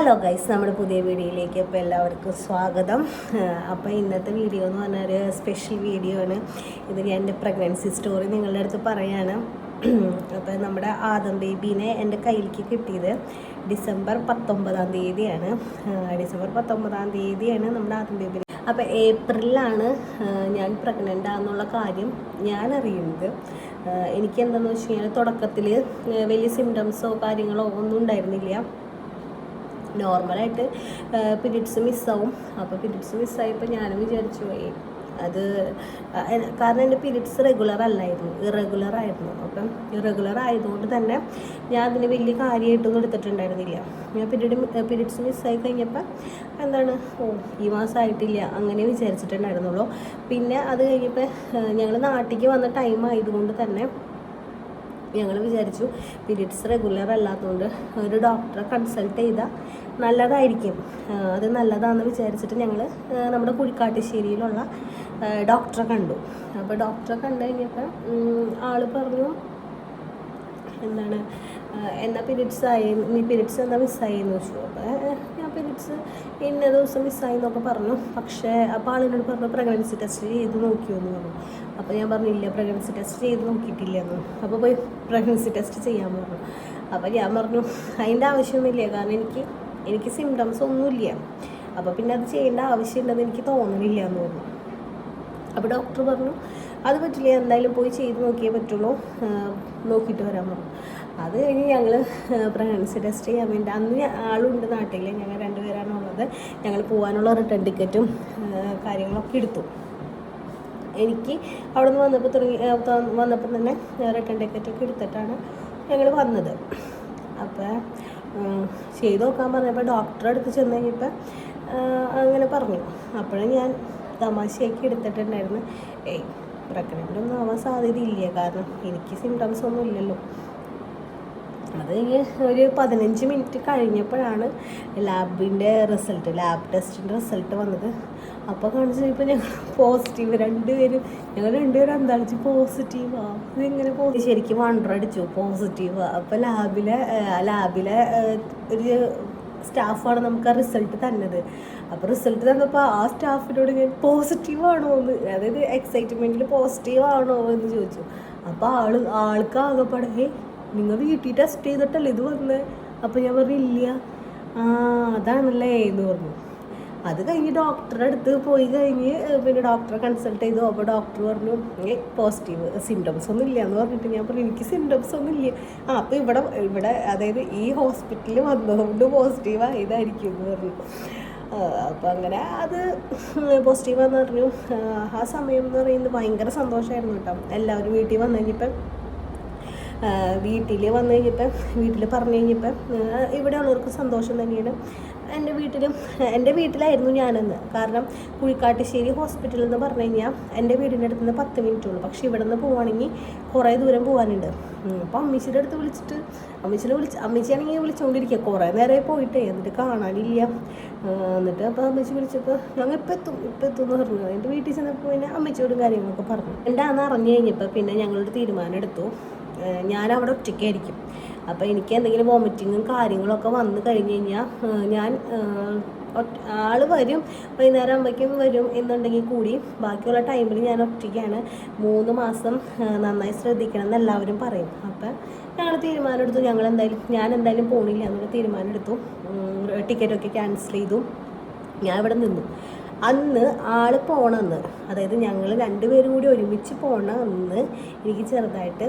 Hello guys നമ്മുടെ പുതിയ വീഡിയോയിലേക്ക് അപ്പോൾ എല്ലാവർക്കും സ്വാഗതം. അപ്പോൾ ഇന്നത്തെ വീഡിയോ എന്ന് പറഞ്ഞാൽ ഒരു സ്പെഷ്യൽ വീഡിയോ ആണ്. ഇത് ഞാൻ എന്റെ പ്രഗ്നൻസി സ്റ്റോറി നിങ്ങളുടെ അടുത്ത് പറയാണ്. അപ്പോൾ നമ്മുടെ ആദം ബേബീനെ എന്റെ കയ്യിലേക്ക് കിട്ടിയത് ഡിസംബർ പത്തൊമ്പതാം തീയതിയാണ്. ഡിസംബർ പത്തൊമ്പതാം തീയതിയാണ് നമ്മുടെ ആദം ബേബിനെ അപ്പോൾ ഏപ്രിലാണ് ഞാൻ പ്രഗ്നന്റ് ആണെന്നുള്ള കാര്യം ഞാൻ അറിയുന്നത്. എനിക്ക് എന്താണെന്ന് വെച്ച് കഴിഞ്ഞാൽ തുടക്കത്തിൽ വലിയ സിംറ്റംസോ കാര്യങ്ങളോ ഒന്നും ഉണ്ടായിരുന്നില്ല. നോർമലായിട്ട് പിരീഡ്സ് മിസ്സാവും. അപ്പോൾ പിരീഡ്സ് മിസ്സായപ്പോൾ ഞാനും വിചാരിച്ചു പോയി അത് കാരണം എന്റെ പീരീഡ്സ് റെഗുലർ അല്ലായിരുന്നു ഇറഗുലർ ആയിരുന്നു. അപ്പം ഇറഗുലർ ആയതുകൊണ്ട് തന്നെ ഞാൻ അതിന് വലിയ കാര്യമായിട്ടൊന്നും എടുത്തിട്ടുണ്ടായിരുന്നില്ല. ഞാൻ പീരീഡ് പീരീഡ്സ് മിസ്സായി കഴിഞ്ഞപ്പോൾ എന്താണ് ഓ ഈ മാസം ആയിട്ടില്ല അങ്ങനെ വിചാരിച്ചിട്ടുണ്ടായിരുന്നുള്ളൂ. പിന്നെ അത് കഴിഞ്ഞപ്പോൾ ഞങ്ങൾ നാട്ടിലേക്ക് വന്ന ടൈം ആയതുകൊണ്ട് തന്നെ ഞങ്ങൾ വിചാരിച്ചു പീരീഡ്സ് റെഗുലർ അല്ലാത്തതുകൊണ്ട് ഒരു ഡോക്ടറെ കൺസൾട്ട് ചെയ്താൽ നല്ലതായിരിക്കും. അത് നല്ലതാണെന്ന് വിചാരിച്ചിട്ട് ഞങ്ങൾ നമ്മുടെ കുഴിക്കാട്ടുശ്ശേരിയിലുള്ള ഡോക്ടറെ കണ്ടു. അപ്പോൾ ഡോക്ടറെ കണ്ടു കഴിഞ്ഞപ്പോൾ ആൾ പറഞ്ഞു എന്താണ് ആ, എന്നാ പീരീഡ്സ് ആയി? നീ പീരീഡ്സ് എന്താ മിസ്സായി എന്ന് ചോദിച്ചു. അപ്പോൾ ഞാൻ പീരീഡ്സ് ഇന്ന ദിവസം മിസ്സായി എന്നൊക്കെ പറഞ്ഞു. പക്ഷേ അപ്പോൾ ആളിനോട് പറഞ്ഞു പ്രഗ്നൻസി ടെസ്റ്റ് ചെയ്ത് നോക്കിയോ എന്ന് പറഞ്ഞു. അപ്പോൾ ഞാൻ പറഞ്ഞില്ല പ്രഗ്നൻസി ടെസ്റ്റ് ചെയ്ത് നോക്കിയിട്ടില്ല എന്ന് അപ്പോൾ പോയി പ്രഗ്നൻസി ടെസ്റ്റ് ചെയ്യാൻ പറഞ്ഞു. അപ്പോൾ ഞാൻ പറഞ്ഞു അതിന്റെ ആവശ്യമൊന്നുമില്ല കാരണം എനിക്ക് എനിക്ക് സിംറ്റംസ് ഒന്നുമില്ല. അപ്പോൾ പിന്നെ അത് ചെയ്യേണ്ട ആവശ്യമില്ലെന്ന് എനിക്ക് തോന്നുന്നില്ല എന്ന് പറഞ്ഞു. അപ്പോൾ ഡോക്ടർ പറഞ്ഞു അത് പറ്റില്ല? എന്തായാലും പോയി ചെയ്ത് നോക്കിയേ പറ്റുള്ളൂ. നോക്കിയിട്ട് വരാൻ പറഞ്ഞു. അത് കഴിഞ്ഞ് ഞങ്ങൾ പ്രഗ്നൻസി ടെസ്റ്റ് ചെയ്യാൻ വേണ്ടി അന്ന് ആളുണ്ട് നാട്ടിൽ ഞങ്ങൾ രണ്ടുപേരാണ് ഉള്ളത്. ഞങ്ങൾ പോകാനുള്ള റിട്ടേൺ ടിക്കറ്റും കാര്യങ്ങളൊക്കെ എടുത്തു. എനിക്ക് അവിടെ നിന്ന് വന്നപ്പോൾ തുടങ്ങി വന്നപ്പോൾ തന്നെ റിട്ടേൺ ടിക്കറ്റൊക്കെ എടുത്തിട്ടാണ് ഞങ്ങൾ വന്നത്. അപ്പോൾ ചെയ്ത് നോക്കാൻ പറഞ്ഞപ്പോൾ ഡോക്ടറെ അടുത്ത് ചെന്ന് കഴിഞ്ഞപ്പോൾ അങ്ങനെ പറഞ്ഞു. അപ്പോഴും ഞാൻ തമാശയാക്കി എടുത്തിട്ടുണ്ടായിരുന്നു. ഏയ് പ്രഗ്നന്റ് ഒന്നും ആവാൻ സാധ്യതയില്ല. കാരണം എനിക്ക് സിംറ്റംസ് ഒന്നും ഇല്ലല്ലോ. അത് ഒരു പതിനഞ്ച് മിനിറ്റ് കഴിഞ്ഞപ്പോഴാണ് ലാബിന്റെ റിസൾട്ട് ലാബ് ടെസ്റ്റിന്റെ റിസൾട്ട് വന്നത്. അപ്പോൾ കാണിച്ചു ഇപ്പോൾ ഞങ്ങൾ പോസിറ്റീവ് രണ്ടുപേരും ഞങ്ങൾ രണ്ടുപേരും എന്താണെന്ന് വെച്ചാൽ പോസിറ്റീവാ ഇതിങ്ങനെ പോസിറ്റീവ് ശരിക്കും വണ്ടർ അടിച്ചു പോസിറ്റീവാ അപ്പോൾ ലാബിലെ ലാബിലെ ഒരു സ്റ്റാഫാണ് നമുക്ക് ആ റിസൾട്ട് തന്നത്. അപ്പോൾ റിസൾട്ട് തന്നപ്പോൾ ആ സ്റ്റാഫിനോട് ഞാൻ പോസിറ്റീവ് ആണോ എന്ന് അതായത് എക്സൈറ്റ്മെന്റിൽ പോസിറ്റീവ് ആണോ എന്ന് ചോദിച്ചു. അപ്പോൾ ആൾ ആൾക്ക് ആകെപ്പാടെ "ഹേ, നിങ്ങൾ വീട്ടിൽ ടെസ്റ്റ് ചെയ്തിട്ടല്ലേ ഇത് വന്നത് അപ്പോൾ ഞാൻ പറഞ്ഞു ഇല്ല. ആ അതാണല്ലേ എന്ന് പറഞ്ഞു. അത് കഴിഞ്ഞ് ഡോക്ടറുടെ അടുത്ത് പോയി കഴിഞ്ഞ് പിന്നെ ഡോക്ടറെ കൺസൾട്ട് ചെയ്തു. അപ്പോൾ ഡോക്ടർ പറഞ്ഞു പോസിറ്റീവ് സിംറ്റംസ് ഒന്നും ഇല്ല എന്ന് പറഞ്ഞിട്ട് ഞാൻ പറഞ്ഞു എനിക്ക് സിംറ്റംസ് ഒന്നും ഇല്ല. ആ അപ്പോൾ ഇവിടെ ഇവിടെ അതായത് ഈ ഹോസ്പിറ്റലിൽ വന്നതുകൊണ്ട് പോസിറ്റീവ് ആയതായിരിക്കും എന്ന് പറഞ്ഞു. അപ്പം അങ്ങനെ അത് പോസിറ്റീവാന്ന് പറഞ്ഞു. ആ സമയം എന്ന് പറയുന്നത് ഭയങ്കര സന്തോഷമായിരുന്നു കേട്ടോ. എല്ലാവരും വീട്ടിൽ വന്നു കഴിഞ്ഞപ്പം വീട്ടിൽ വന്നു കഴിഞ്ഞപ്പം വീട്ടിൽ പറഞ്ഞു കഴിഞ്ഞപ്പം ഇവിടെ ഉള്ളവർക്ക് സന്തോഷം തന്നെയാണ്. എന്റെ വീട്ടിലും എന്റെ വീട്ടിലായിരുന്നു ഞാനെന്ന്. കാരണം കുഴിക്കാട്ടുശ്ശേരി ഹോസ്പിറ്റലിൽ എന്ന് പറഞ്ഞു കഴിഞ്ഞാൽ എന്റെ വീടിന്റെ അടുത്ത് നിന്ന് പത്ത് മിനിറ്റ് ഉള്ളൂ. പക്ഷേ ഇവിടെ നിന്ന് പോവുകയാണെങ്കിൽ കുറേ ദൂരം പോകാനുണ്ട് അപ്പോൾ അമ്മച്ചിയുടെ അടുത്ത് വിളിച്ചിട്ട് അമ്മച്ചിനെ വിളിച്ച് അമ്മച്ചിയാണെങ്കിൽ വിളിച്ചുകൊണ്ടിരിക്കുക കുറേ നേരെ പോയിട്ടേ എന്നിട്ട് കാണാനില്ല. എന്നിട്ട് അപ്പോൾ അമ്മച്ചി വിളിച്ചപ്പോൾ ഞങ്ങൾ ഇപ്പം എത്തും ഇപ്പം എത്തും എന്ന് പറഞ്ഞു. എന്റെ വീട്ടിൽ ചെന്നപ്പോൾ പിന്നെ അമ്മച്ചിയോടും കാര്യങ്ങളൊക്കെ പറഞ്ഞു. എന്താണെന്ന് അറിഞ്ഞു കഴിഞ്ഞപ്പോൾ പിന്നെ ഞങ്ങളൊരു തീരുമാനം എടുത്തു. ഞാൻ അവിടെ ഒറ്റയ്ക്കായിരിക്കും. അപ്പോൾ എനിക്ക് എന്തെങ്കിലും വോമിറ്റിങ്ങും കാര്യങ്ങളൊക്കെ വന്നു കഴിഞ്ഞ് കഴിഞ്ഞാൽ ഞാൻ ആൾ വരും വൈകുന്നേരം ആകുമ്പോഴേക്കും വരും എന്നുണ്ടെങ്കിൽ കൂടി ബാക്കിയുള്ള ടൈമിൽ ഞാൻ ഒറ്റയ്ക്കാണ്. മൂന്ന് മാസം നന്നായി ശ്രദ്ധിക്കണം എന്ന് എല്ലാവരും പറയും. അപ്പം ഞങ്ങൾ തീരുമാനം എടുത്തു. ഞങ്ങൾ എന്തായാലും ഞാൻ എന്തായാലും പോണില്ല എന്നുള്ള തീരുമാനം എടുത്തു. ടിക്കറ്റൊക്കെ ക്യാൻസൽ ചെയ്തു. ഞാൻ ഇവിടെ നിന്നു. അന്ന് ആൾ പോണെന്ന് അതായത് ഞങ്ങൾ രണ്ടുപേരും കൂടി ഒരുമിച്ച് പോണ അന്ന് എനിക്ക് ചെറുതായിട്ട്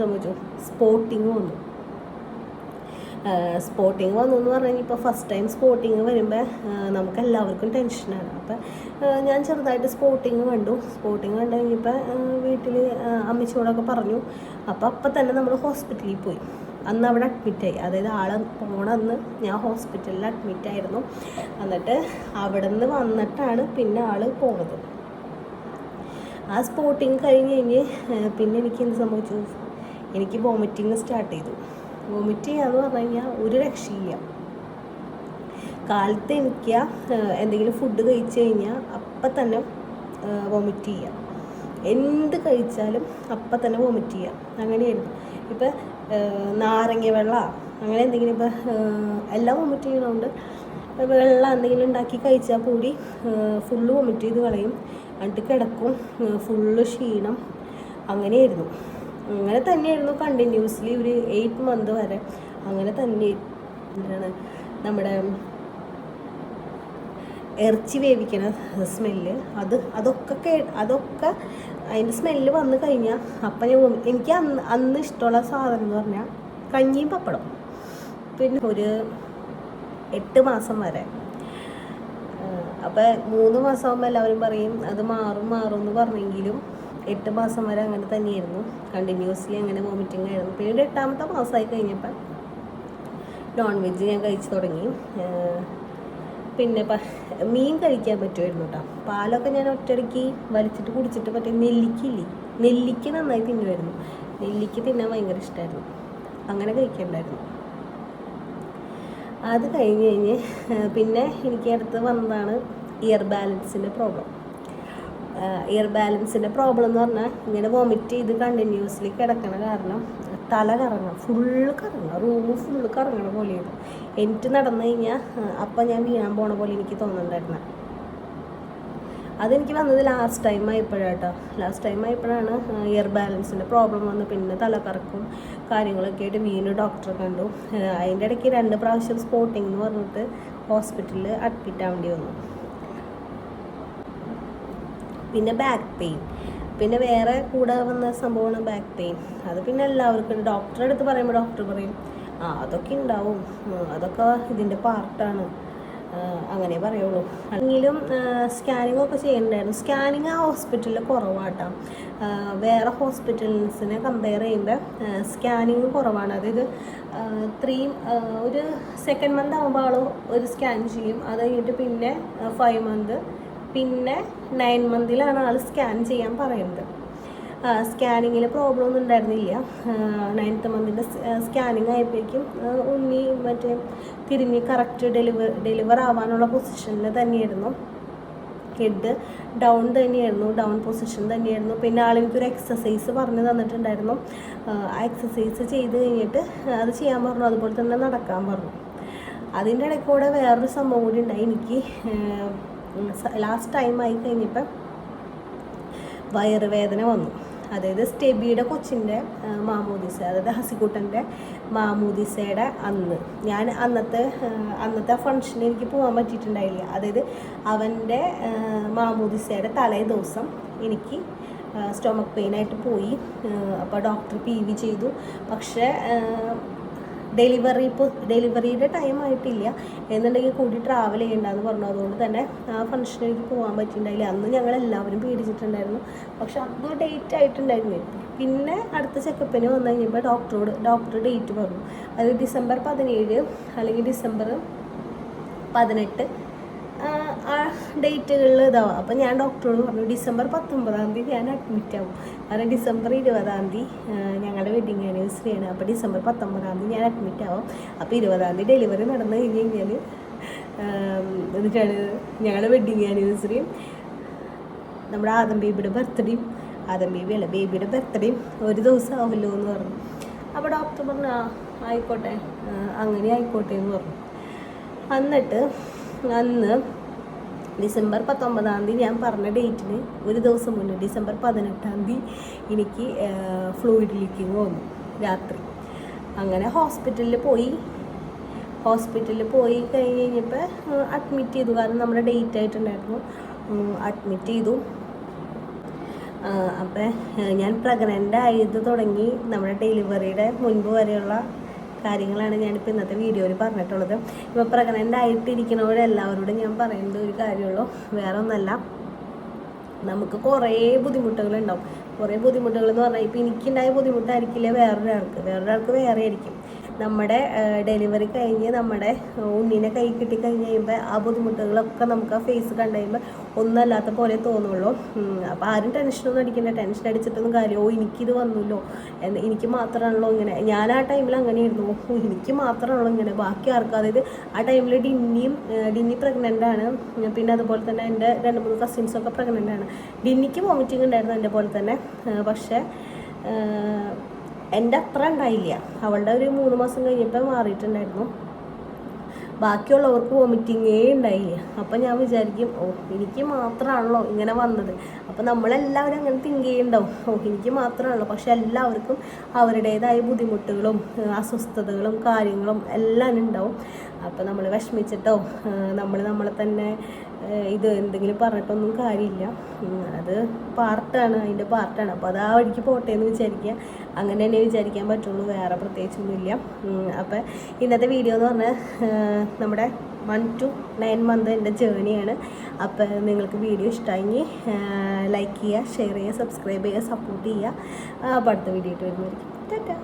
സംഭവിച്ചു സ്പോട്ടിങ് വന്നു. സ്പോട്ടിങ് വന്നു എന്ന് പറഞ്ഞാൽ ഇപ്പോൾ ഫസ്റ്റ് ടൈം സ്പോട്ടിങ് വരുമ്പോൾ നമുക്ക് എല്ലാവർക്കും ടെൻഷനാണ് അപ്പം ഞാൻ ചെറുതായിട്ട് സ്പോട്ടിങ് കണ്ടു. സ്പോട്ടിങ് കണ്ടു കഴിഞ്ഞപ്പോൾ വീട്ടിൽ അമ്മച്ചോടൊക്കെ പറഞ്ഞു. അപ്പോൾ അപ്പം തന്നെ നമ്മൾ ഹോസ്പിറ്റലിൽ പോയി. അന്ന് അവിടെ അഡ്മിറ്റായി അതായത് ആളെ പോണന്ന് ഞാൻ ഹോസ്പിറ്റലിൽ അഡ്മിറ്റായിരുന്നു എന്നിട്ട് അവിടെ നിന്ന് വന്നിട്ടാണ് പിന്നെ ആൾ പോണത്. ആ സ്പോട്ടിങ് കഴിഞ്ഞ് കഴിഞ്ഞ് പിന്നെ എനിക്ക് എന്ത് സംഭവിച്ചു? എനിക്ക് വോമിറ്റിങ് സ്റ്റാർട്ട് ചെയ്തു. വോമിറ്റ് ചെയ്യാന്ന് പറഞ്ഞു കഴിഞ്ഞാൽ ഒരു രക്ഷയില്ല. കാലത്ത് എനിക്ക് എന്തെങ്കിലും ഫുഡ് കഴിച്ചു കഴിഞ്ഞാൽ അപ്പം തന്നെ വോമിറ്റ് ചെയ്യാം. എന്ത് കഴിച്ചാലും അപ്പം തന്നെ വോമിറ്റ് ചെയ്യാം. അങ്ങനെയായിരുന്നു. ഇപ്പം നാരങ്ങ വെള്ള അങ്ങനെ എന്തെങ്കിലും ഇപ്പം എല്ലാം വോമിറ്റ് ചെയ്യണതുകൊണ്ട് വെള്ളം എന്തെങ്കിലും ഉണ്ടാക്കി കഴിച്ചാൽ കൂടി ഫുള്ള് വോമിറ്റ് ചെയ്ത് കളയും. എന്നിട്ട് കിടക്കും. ഫുള്ള് ക്ഷീണം. അങ്ങനെയായിരുന്നു. അങ്ങനെ തന്നെയായിരുന്നു കണ്ടിന്യൂസ്ലി ഒരു എയ്റ്റ് മന്ത് വരെ. അങ്ങനെ തന്നെ നമ്മുടെ ഇറച്ചി വേവിക്കണ സ്മെല്ല്. അത് അതൊക്കെ കേ അതൊക്കെ അതിന്റെ സ്മെല്ല് വന്നു കഴിഞ്ഞാൽ അപ്പം ഞാൻ എനിക്ക് അന്ന് അന്ന് ഇഷ്ടമുള്ള സാധനം എന്ന് പറഞ്ഞാൽ കഞ്ഞിയും പപ്പടം പിന്നെ ഒരു എട്ട് മാസം വരെ അപ്പം മൂന്ന് മാസമാകുമ്പോൾ എല്ലാവരും പറയും അത് മാറും മാറും എന്ന് പറഞ്ഞെങ്കിലും എട്ട് മാസം വരെ അങ്ങനെ തന്നെയായിരുന്നു. കണ്ടിന്യൂസ്ലി അങ്ങനെ വോമിറ്റിംഗ് ആയിരുന്നു. പിന്നീട് എട്ടാമത്തെ മാസമായി കഴിഞ്ഞപ്പോൾ നോൺ വെജ് ഞാൻ കഴിച്ചു തുടങ്ങി. പിന്നെ മീൻ കഴിക്കാൻ പറ്റുമായിരുന്നു കേട്ടോ പാലൊക്കെ ഞാൻ ഒറ്റയടിക്ക് വലിച്ചിട്ട് കുടിച്ചിട്ട് പറ്റിയ നെല്ലിക്കില്ലേ നെല്ലിക്ക നന്നായി തിന്നുമായിരുന്നു. നെല്ലിക്ക തിന്നാൻ ഭയങ്കര ഇഷ്ടമായിരുന്നു അങ്ങനെ കഴിക്കണ്ടായിരുന്നു. അത് കഴിഞ്ഞ് കഴിഞ്ഞ് പിന്നെ എനിക്ക് അടുത്ത് വന്നതാണ് ഇയർ ബാലൻസിന്റെ പ്രോബ്ലം ഇയർ ബാലൻസിന്റെ പ്രോബ്ലം എന്ന് പറഞ്ഞാൽ ഇങ്ങനെ വോമിറ്റ് ചെയ്ത് കണ്ടിന്യൂസ്ലി കിടക്കണ കാരണം തല കറങ്ങണം ഫുള്ള് കറങ്ങണം റൂം ഫുള്ള് കറങ്ങണ പോലെയാണ് എനിക്ക് നടന്നു കഴിഞ്ഞാൽ അപ്പം ഞാൻ വീഴാൻ പോണ പോലെ എനിക്ക് തോന്നുന്നുണ്ടായിരുന്നു. അതെനിക്ക് വന്നത് ലാസ്റ്റ് ടൈം ആയപ്പോഴാട്ടോ. ലാസ്റ്റ് ടൈം ആയപ്പോഴാണ് ഇയർ ബാലൻസിന്റെ പ്രോബ്ലം വന്ന് പിന്നെ തലക്കറക്കും കാര്യങ്ങളൊക്കെ ആയിട്ട് വീണ്ടും ഡോക്ടറെ കണ്ടു. അതിന്റെ ഇടയ്ക്ക് രണ്ട് പ്രാവശ്യം സ്പോട്ടിംഗ് എന്ന് പറഞ്ഞിട്ട് ഹോസ്പിറ്റലിൽ അഡ്മിറ്റ് ആവേണ്ടി വന്നു. പിന്നെ ബാക്ക് പെയിൻ പിന്നെ വേറെ കൂടെ വന്ന സംഭവമാണ് ബാക്ക് പെയിൻ അത് പിന്നെ എല്ലാവർക്കും ഡോക്ടറെ അടുത്ത് പറയുമ്പോൾ ഡോക്ടർ പറയും ആ അതൊക്കെ ഉണ്ടാവും. അതൊക്കെ ഇതിന്റെ പാർട്ടാണ് അങ്ങനെ പറയുള്ളൂ. എങ്കിലും സ്കാനിങ് ഒക്കെ ചെയ്യണ്ടായിരുന്നു. സ്കാനിങ് ആ ഹോസ്പിറ്റലിൽ കുറവാട്ടോ. വേറെ ഹോസ്പിറ്റൽസിനെ കമ്പയർ ചെയ്യുമ്പോൾ സ്കാനിങ് കുറവാണ്. അതായത് ത്രീ ഒരു സെക്കൻഡ് മന്ത് ആകുമ്പോൾ ആൾ ഒരു സ്കാൻ ചെയ്യും. അത് കഴിഞ്ഞിട്ട് പിന്നെ ഫൈവ് മന്ത് പിന്നെ നയൻ മന്തിലാണ് ആൾ സ്കാൻ ചെയ്യാൻ പറയുന്നത്. സ്കാനിങ്ങിൽ പ്രോബ്ലം ഒന്നും ഉണ്ടായിരുന്നില്ല. നയൻത്ത് മന്തിന്റെ സ്കാനിങ് ആയപ്പോഴേക്കും ഉണ്ണി മറ്റേ തിരിഞ്ഞ് കറക്റ്റ് ഡെലിവർ ഡെലിവർ ആവാനുള്ള പൊസിഷനിൽ തന്നെയായിരുന്നു. ഹെഡ് ഡൗൺ തന്നെയായിരുന്നു ഡൗൺ പൊസിഷൻ തന്നെയായിരുന്നു. പിന്നെ ആളെനിക്കൊരു എക്സസൈസ് പറഞ്ഞു തന്നിട്ടുണ്ടായിരുന്നു. ആ എക്സസൈസ് ചെയ്ത് കഴിഞ്ഞിട്ട് അത് ചെയ്യാൻ പറഞ്ഞു. അതുപോലെ തന്നെ നടക്കാൻ പറഞ്ഞു. അതിന്റെ ഇടയ്ക്ക് കൂടെ വേറൊരു സംഭവം കൂടി ഉണ്ടായി. എനിക്ക് ലാസ്റ്റ് ടൈം ആയി കഴിഞ്ഞപ്പോൾ വയറുവേദന വന്നു. അതായത് സ്റ്റെബിയുടെ കൊച്ചിന്റെ മാമൂദിസ അതായത് ഹസിക്കുട്ടന്റെ മാമൂദിസയുടെ അന്ന്. ഞാൻ അന്നത്തെ അന്നത്തെ ഫംഗ്ഷന് എനിക്ക് പോകാൻ പറ്റിയിട്ടുണ്ടായില്ല. അതായത് അവന്റെ മാമൂദിസയുടെ തലേ ദിവസം എനിക്ക് സ്റ്റൊമക്ക് പെയിനായിട്ട് പോയി. അപ്പോൾ ഡോക്ടർ പി വി ചെയ്തു. പക്ഷേ ഡെലിവറി ഇപ്പോൾ ഡെലിവറിയുടെ ടൈം ആയിട്ടില്ല. എന്നുണ്ടെങ്കിൽ കൂടി ട്രാവൽ ചെയ്യണ്ടെന്ന് പറഞ്ഞു. അതുകൊണ്ട് തന്നെ ആ ഫംഗ്ഷന് എനിക്ക് പോകാൻ പറ്റിയിട്ടുണ്ടായില്ല അന്ന് ഞങ്ങൾ എല്ലാവരും പേടിച്ചിട്ടുണ്ടായിരുന്നു. പക്ഷെ അന്ന് ഡേറ്റ് ആയിട്ടുണ്ടായിരുന്നു. പിന്നെ അടുത്ത ചെക്കപ്പിന് വന്നു കഴിഞ്ഞപ്പോൾ ഡോക്ടറോട് ഡോക്ടർ ഡേറ്റ് പറഞ്ഞു അത് ഡിസംബർ പതിനേഴ് അല്ലെങ്കിൽ ഡിസംബർ പതിനെട്ട് ഡേറ്റുകളിൽ ഇതാവും. അപ്പം ഞാൻ ഡോക്ടറോട് പറഞ്ഞു ഡിസംബർ പത്തൊമ്പതാം തീയതി ഞാൻ അഡ്മിറ്റ് ആവും. കാരണം ഡിസംബർ ഇരുപതാം തീയതി ഞങ്ങളുടെ വെഡിങ് ആനിവേഴ്സറിയാണ് അപ്പോൾ ഡിസംബർ പത്തൊമ്പതാം തീയതി ഞാൻ അഡ്മിറ്റ് ആവും. അപ്പോൾ ഇരുപതാം തീയതി ഡെലിവറി നടന്നു കഴിഞ്ഞ് കഴിഞ്ഞാൽ എന്നിട്ടാണ് ഞങ്ങളുടെ വെഡിങ് ആനിവേഴ്സറിയും നമ്മുടെ ആദം ബേബിയുടെ ബർത്ത്ഡേയും ആദം ബേബി അല്ല ബേബിയുടെ ബർത്ത്ഡേയും ഒരു ദിവസം ആവുമല്ലോ എന്ന് പറഞ്ഞു. അപ്പോൾ ഡോക്ടർ പറഞ്ഞു ആയിക്കോട്ടെ അങ്ങനെ ആയിക്കോട്ടെ എന്ന് പറഞ്ഞു. എന്നിട്ട് അന്ന് ഡിസംബർ പത്തൊമ്പതാം തീയതി ഞാൻ പറഞ്ഞ ഡേറ്റിന് ഒരു ദിവസം മുന്നേ ഡിസംബർ പതിനെട്ടാം തീയതി എനിക്ക് ഫ്ലൂയിഡ് ലീക്കിങ് വന്നു രാത്രി. അങ്ങനെ ഹോസ്പിറ്റലിൽ പോയി. ഹോസ്പിറ്റലിൽ പോയി കഴിഞ്ഞ് കഴിഞ്ഞപ്പോൾ അഡ്മിറ്റ് ചെയ്തു. കാരണം നമ്മുടെ ഡേറ്റ് ആയിട്ടുണ്ടായിരുന്നു. അഡ്മിറ്റ് ചെയ്തു. അപ്പം ഞാൻ പ്രഗ്നന്റ് ആയത് തുടങ്ങി. നമ്മുടെ ഡെലിവറിയുടെ മുൻപ് വരെയുള്ള കാര്യങ്ങളാണ് ഞാനിപ്പോൾ ഇന്നത്തെ വീഡിയോയിൽ പറഞ്ഞിട്ടുള്ളത്. ഇപ്പോൾ പ്രഗ്നന്റ് ആയിട്ടിരിക്കുന്നവരെല്ലാവരോടും ഞാൻ പറയേണ്ട ഒരു കാര്യമുള്ളൂ. വേറെ ഒന്നല്ല. നമുക്ക് കുറേ ബുദ്ധിമുട്ടുകളുണ്ടാവും. കുറേ ബുദ്ധിമുട്ടുകൾ എന്ന് പറഞ്ഞാൽ ഇപ്പോൾ എനിക്കുണ്ടായ ബുദ്ധിമുട്ടായിരിക്കില്ല വേറൊരാൾക്ക്? വേറൊരാൾക്ക് വേറെ ആയിരിക്കും. നമ്മുടെ ഡെലിവറി കഴിഞ്ഞ് നമ്മുടെ ഉണ്ണിനെ കൈ കിട്ടി കഴിഞ്ഞ് കഴിയുമ്പോൾ ആ ബുദ്ധിമുട്ടുകളൊക്കെ നമുക്ക് ആ ഫേസ് കണ്ടു കഴിയുമ്പോൾ ഒന്നല്ലാത്ത പോലെ തോന്നുള്ളൂ. അപ്പോൾ ആരും ടെൻഷനൊന്നും അടിക്കണ്ട. ടെൻഷൻ അടിച്ചിട്ടൊന്നും കാര്യം ഓ എനിക്കിത് വന്നല്ലോ. എനിക്ക് മാത്രമാണല്ലോ ഇങ്ങനെ. ഞാൻ ആ ടൈമിൽ അങ്ങനെയായിരുന്നു. ഓ എനിക്ക് മാത്രമാണല്ലോ ഇങ്ങനെ. ബാക്കി ആർക്കും അതായത് ആ ടൈമിൽ ഡിന്നിയും ഡിന്നി പ്രഗ്നന്റ് ആണ്. പിന്നെ അതുപോലെ തന്നെ എന്റെ രണ്ട് മൂന്ന് കസിൻസൊക്കെ പ്രഗ്നന്റ് ആണ്. ഡിന്നിക്ക് വോമിറ്റിംഗ് ഉണ്ടായിരുന്നു എന്റെ പോലെ തന്നെ. പക്ഷേ എന്റെ അത്ര ഉണ്ടായില്ല. അവളുടെ ഒരു മൂന്ന് മാസം കഴിഞ്ഞപ്പോൾ മാറിയിട്ടുണ്ടായിരുന്നു. ബാക്കിയുള്ളവർക്ക് വോമിറ്റിങ്ങേ ഉണ്ടായില്ല. അപ്പം ഞാൻ വിചാരിക്കും ഓ എനിക്ക് മാത്രമാണല്ലോ ഇങ്ങനെ വന്നത്. അപ്പം നമ്മളെല്ലാവരും അങ്ങനെ തിങ്ക് ചെയ്യുന്നുണ്ടാവും. ഓ എനിക്ക് മാത്രമാണല്ലോ. പക്ഷെ എല്ലാവർക്കും അവരുടേതായ ബുദ്ധിമുട്ടുകളും അസ്വസ്ഥതകളും കാര്യങ്ങളും എല്ലാം ഉണ്ടാവും. അപ്പം നമ്മൾ വിഷമിച്ചിട്ടോ നമ്മൾ നമ്മളെ തന്നെ ഇത് എന്തെങ്കിലും പറഞ്ഞിട്ടൊന്നും കാര്യമില്ല. അത് പാർട്ടാണ് അതിന്റെ പാർട്ടാണ്. അപ്പോൾ അത് ആ വഴിക്ക് പോട്ടെ എന്ന് വിചാരിക്കുക. അങ്ങനെ തന്നെ വിചാരിക്കാൻ പറ്റുള്ളൂ വേറെ പ്രത്യേകിച്ചൊന്നുമില്ല. അപ്പോൾ ഇന്നത്തെ വീഡിയോ എന്ന് പറഞ്ഞാൽ നമ്മുടെ വൺ ടു നയൻ മന്ത് എന്റെ ജേണിയാണ് അപ്പോൾ നിങ്ങൾക്ക് വീഡിയോ ഇഷ്ടമായി ലൈക്ക് ചെയ്യുക ഷെയർ ചെയ്യുക സബ്സ്ക്രൈബ് ചെയ്യുക സപ്പോർട്ട് ചെയ്യുക. അപ്പോൾ അടുത്ത വീഡിയോ ആയിട്ട് വരുന്നതായിരിക്കും. ടാറ്റാ.